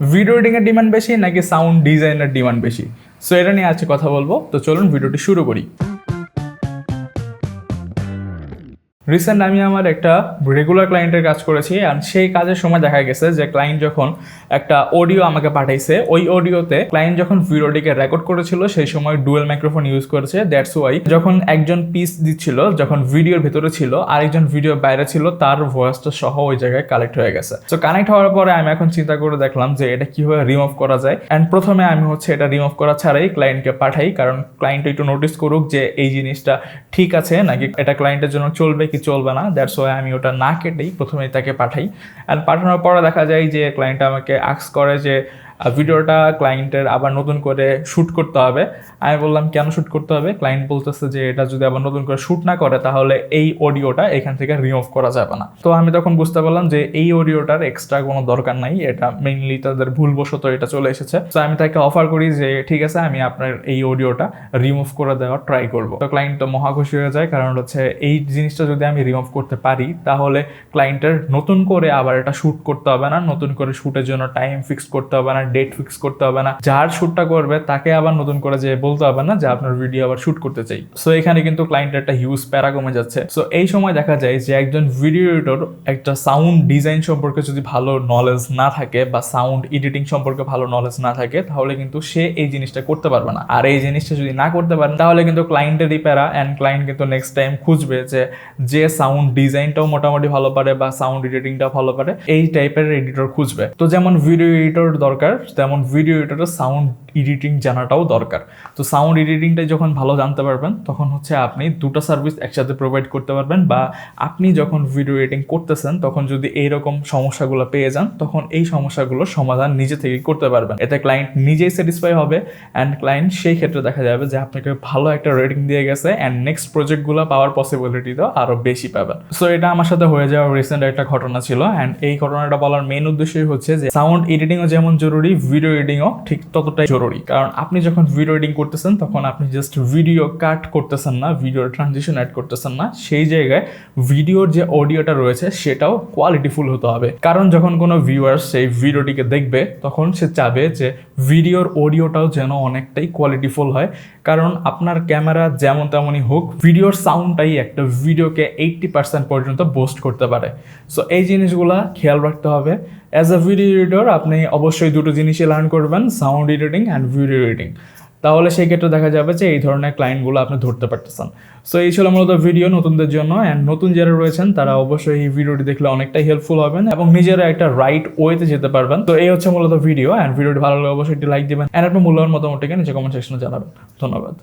Video এডিংয়ের demand বেশি নাকি sound ডিজাইনের ডিমান্ড বেশি? সো এটা নিয়ে আজকে কথা বলব। তো চলুন ভিডিওটি শুরু করি। রিসেন্ট আমি আমার একটা রেগুলার ক্লায়েন্টের কাজ করেছি আর সেই কাজের সময় দেখা গেছে যে ক্লায়েন্ট যখন একটা অডিও আমাকে পাঠাইছে, ওই অডিওতে ক্লায়েন্ট যখন ভিডিওটিকে রেকর্ড করেছিল, সেই সময় ডুয়েল মাইক্রোফোন ইউজ করেছে দ্যাটস ওয়াই যখন একজন পিস দিচ্ছিল, যখন ভিডিওর ভেতরে ছিল, আরেকজন ভিডিও বাইরে ছিল, তার ভয়েসটা সহ ওই জায়গায় কালেক্ট হয়ে গেছে। তো কানেক্ট হওয়ার পরে আমি এখন চিন্তা করে দেখলাম যে এটা কীভাবে রিমুভ করা যায় অ্যান্ড প্রথমে আমি হচ্ছে এটা রিমুভ করা ছাড়াই ক্লায়েন্টকে পাঠাই, কারণ ক্লায়েন্ট একটু নোটিস করুক যে এই জিনিসটা ঠিক আছে, নাকি এটা ক্লায়েন্টের জন্য চলবে কি চলবে না দ্যাটস ওয়াই আমি ওটা না কেটেই প্রথমেই তাকে পাঠাই। অ্যান্ড পাঠানোর পরে দেখা যায় যে ক্লায়েন্ট আমাকে আক্স করে যে ভিডিওটা ক্লায়েন্টের আবার নতুন করে শ্যুট করতে হবে। আমি বললাম, কেন শ্যুট করতে হবে? ক্লায়েন্ট বলতেছে যে, এটা যদি আবার নতুন করে শ্যুট না করে, তাহলে এই অডিওটা এখান থেকে রিমুভ করা যাবে না। তো আমি তখন বুঝতে পারলাম যে, এই অডিওটার এক্সট্রা কোনো দরকার নাই। এটা মেইনলি তাদের ভুলবশত এটা চলে এসেছে। তো আমি তাকে অফার করি যে, ঠিক আছে, আমি আপনার এই অডিওটা রিমুভ করে দেওয়ার ট্রাই করব। তো ক্লায়েন্ট তো মহা খুশি হয়ে যায়, কারণ হচ্ছে এই জিনিসটা যদি আমি রিমুভ করতে পারি, তাহলে ক্লায়েন্টের নতুন করে আবার এটা শ্যুট করতে হবে না। নতুন করে শ্যুটের জন্য টাইম ফিক্স করতে হবে না। ডেট ফিক্স করতে হবে না। যার শ্যুটটা করবে, তাকে আবার নতুন করে যে বলতে হবে না যে আপনার ভিডিও আবার শ্যুট করতে চাই। সো এখানে কিন্তু ক্লায়েন্টের একটা হিউজ প্যারা কমে যাচ্ছে। সো এই সময় দেখা যায় যে একজন ভিডিও এডিটর একটা সাউন্ড ডিজাইন সম্পর্কে যদি ভালো নলেজ না থাকে বা সাউন্ড এডিটিং সম্পর্কে ভালো নলেজ না থাকে, তাহলে কিন্তু সে এই জিনিসটা করতে পারবে না। আর এই জিনিসটা যদি না করতে পারেন তাহলে কিন্তু ক্লায়েন্টেরই প্যারা অ্যান্ড ক্লায়েন্ট কিন্তু নেক্সট টাইম খুঁজবে যে যে সাউন্ড ডিজাইনটাও মোটামুটি ভালো পারে বা সাউন্ড এডিটিংটাও ভালো পারে, এই টাইপের এডিটর খুঁজবে। তো যেমন ভিডিও এডিটর দরকার তেমন ভিডিও এডিটারের সাউন্ড এডিটিং জানাটাও দরকার। তো সাউন্ড এডিটিংটা যখন ভালো জানতে পারবেন, তখন হচ্ছে আপনি দুটো সার্ভিস একসাথে প্রোভাইড করতে পারবেন বা আপনি যখন ভিডিও এডিটিং করতেছেন, তখন যদি এইরকম সমস্যাগুলো পেয়ে যান, তখন এই সমস্যাগুলোর সমাধান নিজে থেকেই করতে পারবেন। এতে ক্লায়েন্ট নিজেই স্যাটিসফাই হবে অ্যান্ড ক্লায়েন্ট সেই ক্ষেত্রে দেখা যাবে যে আপনাকে ভালো একটা রেটিং দিয়ে গেছে অ্যান্ড নেক্সট প্রজেক্টগুলো পাওয়ার পসিবিলিটি তো আরও বেশি পাবেন। সো এটা আমার সাথে হয়ে যাওয়া রিসেন্ট একটা ঘটনা ছিল অ্যান্ড এই ঘটনাটা বলার মেন উদ্দেশ্যই হচ্ছে যে সাউন্ড এডিটিংও যেমন জরুরি ভিডিও এডিটিংও ঠিক ততটাই জরুরি। কারণ আপনি যখন ভিডিও এডিটিং করতেছেন, তখন আপনি জাস্ট ভিডিও কাট করতেছেন না ভিডিওর ট্রানজিশন অ্যাড করতেছেন না, সেই জায়গায় ভিডিওর যে অডিওটা রয়েছে, সেটাও কোয়ালিটিফুল হতে হবে। কারণ যখন কোনো ভিউয়ার সেই ভিডিওটিকে দেখবে, তখন সে চাবে যে ভিডিওর অডিওটাও যেন অনেকটাই কোয়ালিটিফুল হয়। কারণ আপনার ক্যামেরা যেমন তেমনই হোক ভিডিওর সাউন্ডটাই একটা ভিডিওকে এইট্টি পার্সেন্ট পর্যন্ত পোস্ট করতে পারে। সো এই জিনিসগুলা খেয়াল রাখতে হবে। অ্যাজ আ ভিডিও এডিটর আপনি অবশ্যই দুটো জিনিসই লার্ন করবেন sound editing and video editing তাহলে সেই ক্ষেত্রে দেখা যাবে যে এই ধরনের ক্লায়েন্টগুলো আপনি ধরতে পারতেছেন। সো এই ছিল মূলত ভিডিও নতুনদের জন্য অ্যান্ড নতুন যারা রয়েছেন, তারা অবশ্যই এই ভিডিওটি দেখলে অনেকটাই হেল্পফুল হবেন এবং নিজেরা একটা রাইট ওয়েতে যেতে পারবেন। তো এই হচ্ছে মূলত ভিডিও অ্যান্ড ভিডিওটি ভালো লাগলে অবশ্যই একটি লাইক দিবেন অ্যান্ড আপনার মূল্যবান মতামতটিকে নিচে কমেন্ট সেকশনে জানাবেন। ধন্যবাদ।